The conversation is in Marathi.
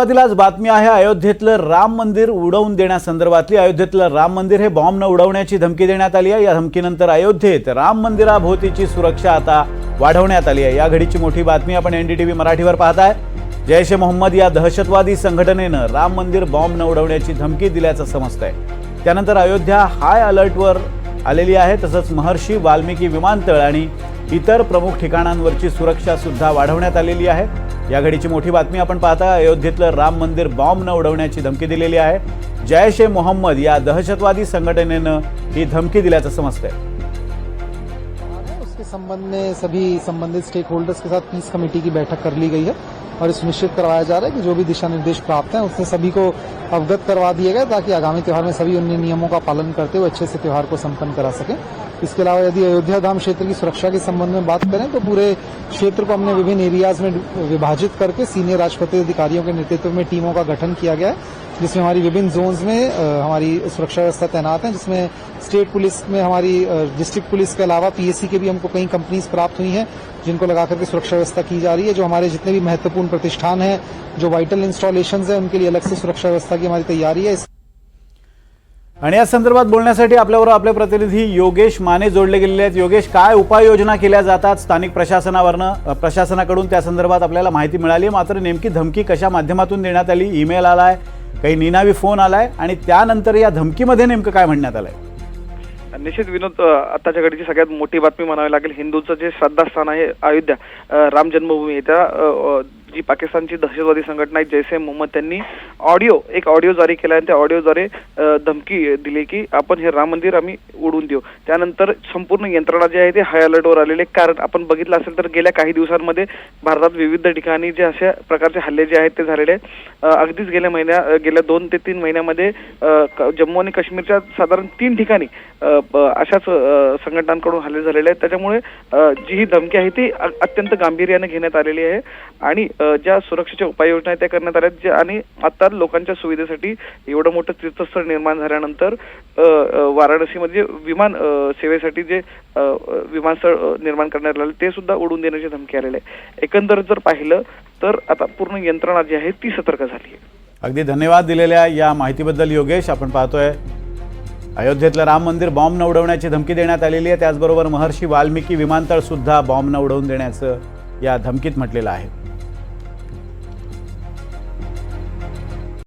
सुरुवातीला आज बातमी आहे अयोध्येतलं राम मंदिर उडवून देण्यासंदर्भातली. अयोध्येतलं राम मंदिर हे बॉम्बनं उडवण्याची धमकी देण्यात आली आहे. या धमकीनंतर अयोध्येत राम मंदिराभोवतीची सुरक्षा आता वाढवण्यात आली आहे. या घडीची मोठी बातमी आपण एनडीटीव्ही मराठीवर पाहत आहे जैश ए मोहम्मद या दहशतवादी संघटनेनं राम मंदिर बॉम्बनं उडवण्याची धमकी दिल्याचं समजतंय. त्यानंतर अयोध्या हाय अलर्टवर आलेली आहे तसंच महर्षी वाल्मिकी विमानतळ आणि इतर प्रमुख ठिकाणांवरची सुरक्षा सुद्धा वाढवण्यात आलेली आहे. या घडीची मोठी बातमी आपण पाहता. अयोध्येतलं राम मंदिर बॉम्ब न उडवण्याची धमकी दिलेली आहे. जैश ए मोहम्मद या दहशतवादी संघटनेनं ही धमकी दिल्याचं समजतंय. उसके संबंध में सभी संबंधित स्टेक होल्डर्स के साथ पीस कमेटी की बैठक कर ली गई है और सुनिश्चित करवाया जा रहा है कि जो भी दिशा निर्देश प्राप्त हैं उससे सभी को अवगत करवा दिए गए ताकि आगामी त्यौहार में सभी उन नियमों का पालन करते हुए अच्छे से त्यौहार को संपन्न करा सकें। इसके अलावा यदि अयोध्या धाम क्षेत्र की सुरक्षा के संबंध में बात करें तो पूरे क्षेत्र को हमने विभिन्न एरियाज़ में विभाजित करके सीनियर राजपत्रित अधिकारियों के नेतृत्व में टीमों का गठन किया गया है, जिसमें हमारी विभिन्न जोन्स में हमारी सुरक्षा व्यवस्था तैनात है, जिसमें स्टेट पुलिस में हमारी डिस्ट्रिक्ट पुलिस के अलावा पीएससी के भी हमको कई कंपनीज़ प्राप्त हुई हैं। जिनको लगा करके सुरक्षा व्यवस्था की जा रही है जो हमारे जितने भी महत्त्वपूर्ण प्रतिष्ठान हैं जो वाइटल इंस्टॉलेशन है उनके लिए अलग से सुरक्षा व्यवस्था की हमारी तैयारी है। आणि या संदर्भात बोलण्यासाठी आपल्याबरोबर आपले प्रतिनिधी योगेश माने जोडले गेलेले आहेत. योगेश काय उपाययोजना केल्या जातात स्थानिक प्रशासनावरनं? प्रशासनाकडून त्या संदर्भात आपल्याला माहिती मिळाली मात्र नेमकी धमकी कशा माध्यमातून देण्यात आली? ईमेल आलाय काही निनावी फोन आलाय आणि त्यानंतर या धमकीमध्ये नेमकं काय म्हणण्यात आलंय? निश्चित विनोद आताच्या घडीची सगळ्यात मोठी बातमी म्हणावी लागेल हिंदूचं जे श्रद्धास्थान आहे अयोध्या राम जन्मभूमी त्या जी पाकिस्तानची दहशतवादी संघटना आहे जैसे मोहम्मद त्यांनी ऑडिओ एक ऑडिओ जारी केला आणि त्या ऑडिओद्वारे धमकी दिली की आपण हे राम मंदिर आम्ही उडून देऊ. त्यानंतर संपूर्ण यंत्रणा जी आहे ते हाय अलर्टवर आलेले कारण आपण बघितलं असेल तर गेल्या काही दिवसांमध्ये भारतात विविध ठिकाणी जे अशा प्रकारचे हल्ले जे आहेत ते झालेले आहेत. अगदीच गेल्या महिन्या गेल्या दोन ते तीन महिन्यामध्ये क- जम्मू आणि काश्मीरच्या साधारण तीन ठिकाणी अशाच संघटनांकडून हल्ले झालेले आहेत. त्याच्यामुळे जी ही धमकी आहे ती अत्यंत गांभीर्याने घेण्यात आलेली आहे. आणि ज्या सुरक्षेच्या उपाययोजना आहेत त्या करण्यात आल्या आहेत. ज्या आणि आता लोकांच्या सुविधेसाठी एवढं मोठं तीर्थस्थळ निर्माण झाल्यानंतर वाराणसीमध्ये विमान सेवेसाठी जे विमानस्थळ निर्माण करण्यात आलं ते सुद्धा उडून देण्याची धमकी आलेली आहे. एकंदर जर पाहिलं तर आता पूर्ण यंत्रणा जी आहे ती सतर्क झाली आहे. अगदी धन्यवाद दिलेल्या या माहितीबद्दल योगेश. आपण पाहतोय अयोध्येतलं राम मंदिर बॉम्बनं उडवण्याची धमकी देण्यात आलेली आहे. त्याचबरोबर महर्षी वाल्मिकी विमानतळ सुद्धा बॉम्बनं उडवून देण्याचं या धमकीत म्हटलेलं आहे.